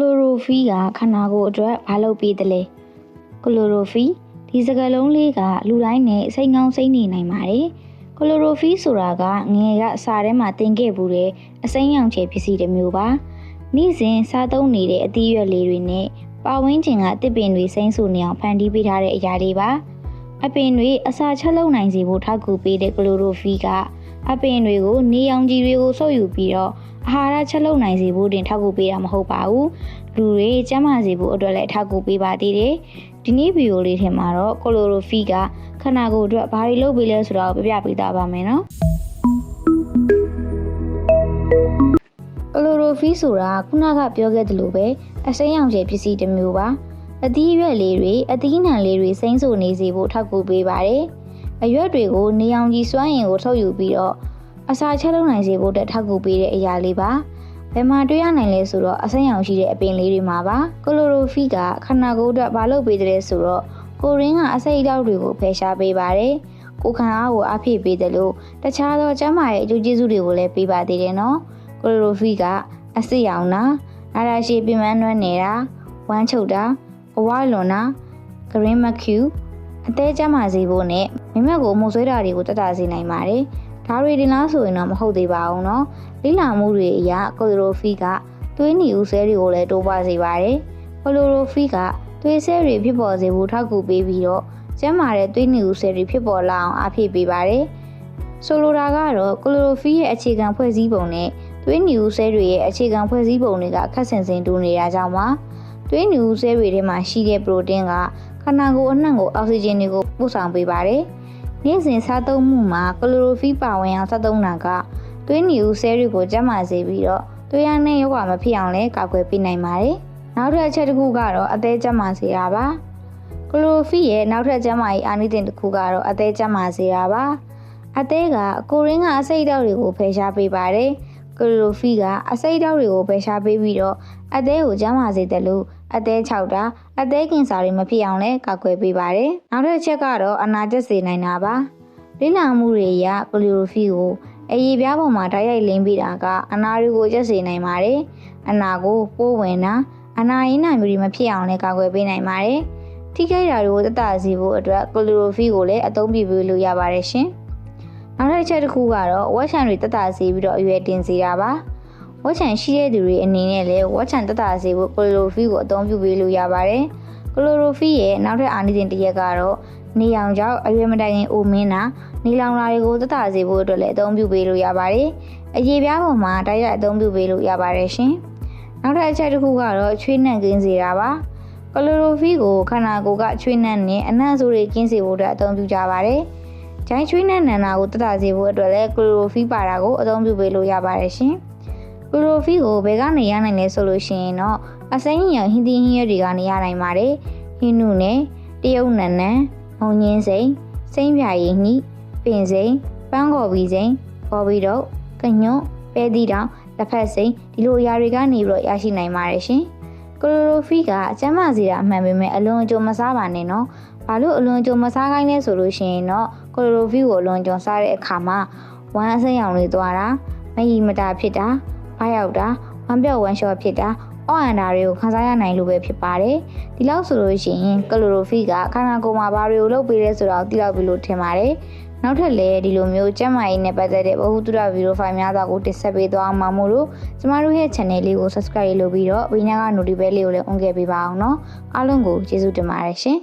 လိုရိုဖီကခန္ဓာကိုယ်အတွက်ဘာလုပ်ပေးတယ်လဲကလိုရိုဖီဒီစကားလုံးလေးကလူတိုင်းနဲ့စိတ်ကောင်းစိတ်နေနိုင်ပါတယ်ကလိုရိုဖီဆိုတာကငယ်ကစာထဲမှာသင်ခဲ့ဘူးတဲ့အစိမ်းရောင်ချေပစ္စည်းတစ်မျိုးပါနေ့စဉ်စားသုံးနေတဲ့အသီးရွက်လေးတွေနဲ့ပါဝင်းကျင်ကတစ်ပင်တွေစိမ့်ဆူနေအောင်ဖန်တီးပေးထားတဲ့အရာလေးပါအပင်တွေအစာချက်လုံနိုင်စေဖို့ထောက်ကူပေးတဲ့ကလိုရိုဖီက အပင်တွေကိုနေရောင်ခြည်တွေကိုဆုပ်ယူပြီးတော့အာဟာရချက်လုံနိုင်စေဖို့တင်ထောက်ကူပေးတာမဟုတ်ပါဘူးလူတွေကျန်းမာစေဖို့အတွက်လည်းထောက်ကူပေးပါသေးတယ်ဒီနေ့ဗီဒီယိုလေးထဲမှာတော့ကလိုရိုဖီကခန္ဓာကိုယ်အတွက်ဘာတွေလုပ်ပေးလဲဆိုတာကိုပြပြပေးသားပါမယ်နော်ကလိုရိုဖီဆိုတာခုနကပြောခဲ့သလိုပဲအစိမ်းရောင်ကျယ်ပစ္စည်းတစ်မျိုးပါအသီးရွက်လေးတွေအသီးနှံလေးတွေစိမ့်ဆူနေစေဖို့ထောက်ကူပေးပါတယ် အရွက်တွေကိုနေအောင်ကြီးစွမ်းရင်ကိုထုတ်ယူပြီးတော့အစာချက်လုံနိုင်စေဖို့အတွက်ထောက်ကူပေးတဲ့အရာလေးပါဘယ်မှာတွေ့ရနိုင်လဲဆိုတော့အစိမ်းရောင်ရှိတဲ့အပင်လေးတွေမှာပါကလိုရိုဖီကခန္ဓာကိုယ်အတွက်ဘာလုပ်ပေးတယ်ဆိုတော့ကိုရင်းကအစိတ်အတောက်တွေကိုဖယ်ရှားပေးပါတယ်ကိုခံအားကိုအပြည့်ပေးတယ်လို့တခြားသောကျန်းမာရေးအကျိုးကျေးဇူးတွေကိုလည်းပေးပါသေးတယ်နော်ကလိုရိုဖီကအစစ်ရောင်နာနာရာရှည်ပြင်းပန်းနှွမ်းနေတာဝမ်းချုပ်တာအဝါလွန်တာဂရင်းမကျူ အသေးကျန်းမာစေဖို့နဲ့မိမက်ကိုအမှုဆွေးတာတွေကိုတတ်တာစေနိုင်ပါတယ်။ဒါတွေတင်လားဆိုရင်တော့မဟုတ်သေးပါဘူးနော်။လိလာမှုတွေအရကိုလိုဖီကသွေးနီဦးဆဲတွေကိုလည်းတိုးပါစေပါတယ်။ကိုလိုဖီကသွေးဆဲတွေဖြစ်ပေါ်စေဖို့ထောက်ကူပေးပြီးတော့ကျန်းမာတဲ့သွေးနီဦးဆဲတွေဖြစ်ပေါ်လာအောင်အားဖြည့်ပေးပါတယ်။ဆိုလိုတာကတော့ကိုလိုဖီရဲ့အခြေခံဖွဲ့စည်းပုံနဲ့သွေးနီဦးဆဲတွေရဲ့အခြေခံဖွဲ့စည်းပုံတွေကခက်ဆင်ဆင်တူနေတာကြောင့်ပါ။သွေးနီဦးဆဲတွေထဲမှာရှိတဲ့ပရိုတင်းက ခန္ဓာကိုယ်အနှံ့ကိုအောက်ဆီဂျင်တွေကိုပို့ဆောင်ပေးပါတယ်နေ့စဉ်စားသုံးမှုမှာကလိုရိုဖီပါဝင်အောင်စားသုံးတာကသွေးနီဦးဆဲတွေကိုကျန်းမာစေပြီးတော့သွေးရနဲ့ရောဂါမဖြစ်အောင်လည်းကာကွယ်ပေးနိုင်ပါတယ်နောက်ထပ်အချက်တစ်ခုကတော့အသေးကျန်းမာစေတာပါကလိုရိုဖီရဲ့နောက်ထပ်ကျန်းမာရေးအာနိသင်တစ်ခုကတော့အသေးကျန်းမာစေတာပါအသေးကကိုရင်းကအစိတ်တောက်တွေကိုဖယ်ရှားပေးပါတယ်ကလိုရိုဖီကအစိတ်တောက်တွေကိုဖယ်ရှားပေးပြီးတော့အသေးကိုကျန်းမာစေတယ်လို့ အသေးခြောက်တာအသေးကင်ဆာတွေမဖြစ်အောင်လည်းကာကွယ်ပေးပါတယ်နောက်ထပ်အချက်ကတော့အနာကျက်စေနိုင်တာပါလိလာမှုတွေအရကလိုရိုဖီကိုအရေးပြားပေါ်မှာဓာတ်ရိုက်လင်းပေးတာကအနာတွေကိုကျက်စေနိုင်ပါတယ်အနာကိုပိုးဝင်တာအနာရင်းနာမျိုးတွေမဖြစ်အောင်လည်းကာကွယ်ပေးနိုင်ပါတယ်ထိခိုက်တာတွေကိုတတစီဖို့အတွက်ကလိုရိုဖီကိုလည်းအသုံးပြုပေးလို့ရပါတယ်ရှင်နောက်ထပ်အချက်တစ်ခုကတော့ဝက်ချန်တွေတတစီပြီးတော့အရွယ်တင်စေတာပါ ဝက်ချန်ရှိတဲ့သူတွေအနေနဲ့လည်းဝက်ချန်တတစေဖို့ကလိုရိုဖီကိုအသုံးပြုပေးလို့ရပါတယ်ကလိုရိုဖီရဲ့နောက်ထပ်အာနိသင်တစ်ရက်ကတော့နေအောင်ကြောင့်အရွယ်မတိုင်ခင်အိုမင်းတာနေလောင်လာတွေကိုတတစေဖို့အတွက်လည်းအသုံးပြုပေးလို့ရပါတယ်အရေးပြားပေါ်မှာတိုက်ရိုက်အသုံးပြုပေးလို့ရပါတယ်ရှင်နောက်ထပ်အချက်တစ်ခုကတော့ချွေးနှံ့ကင်းစေတာပါကလိုရိုဖီကိုခန္ဓာကိုယ်ကချွေးနှံ့နဲ့အနံ့ဆိုးတွေကင်းစေဖို့အတွက်အသုံးပြုကြပါတယ်ဂျိုင်းချွေးနှံ့နံနာကိုတတစေဖို့အတွက်လည်းကလိုရိုဖီပါတာကိုအသုံးပြုပေးလို့ရပါတယ်ရှင် ကလိုရိုဖီကိုဘယ်ကနေရနိုင်လဲဆိုလို့ရှိရင်တော့အစိမ်းရောင်ဟင်းသီးဟင်းရွက်တွေကနေရနိုင်ပါတယ်ဟင်းနုနဲ့တရုတ်နံနံမုံညင်းစိန်စိမ့်ပြရည်နှီးပင်စိန်ပန်းကော်ဘီစိန်ပေါ်ဘီတော့ကညွန့်ပဲသီးတောင်လက်ဖက်စိန်ဒီလိုအရာတွေကနေပြီးတော့ရရှိနိုင်ပါတယ်ရှင်ကလိုရိုဖီကအကျမ်းမာစေတာအမှန်ပေမဲ့အလွန်အကျွံမစားပါနဲ့နော်ဘာလို့အလွန်အကျွံမစားခိုင်းလဲဆိုလို့ရှိရင်တော့ကလိုရိုဖီကိုအလွန်အကျွံစားတဲ့အခါမှာဝမ်းအစိမ်းရောင်တွေသွားတာမယီမတာဖြစ်တာ အားရောက်တာဝမ်းပြော့ဝမ်းလျှော့ဖြစ်တာအော့အန်တာတွေကိုခံစားရနိုင်လို့ပဲဖြစ်ပါတယ်။ဒီလောက်ဆိုလို့ရှိရင်ကလိုရိုဖီကခန္ဓာကိုယ်မှာဘာတွေကိုလုပ်ပေးလဲဆိုတော့သိလောက်ပြီလို့ထင်ပါတယ်။နောက်ထပ်လည်းဒီလိုမျိုးကျန်းမာရေးနဲ့ပတ်သက်တဲ့ဗဟုသုတဗီဒီယိုဖိုင်များစွာကိုတင်ဆက်ပေးသွားမှာမို့လို့ကျမတို့ရဲ့ channel လေးကို subscribe လုပ်ပြီးတော့ဘေးနားက notification လေးကိုလည်း on ခဲ့ပေးပါအောင်နော်။အားလုံးကိုကျေးဇူးတင်ပါတယ်ရှင်။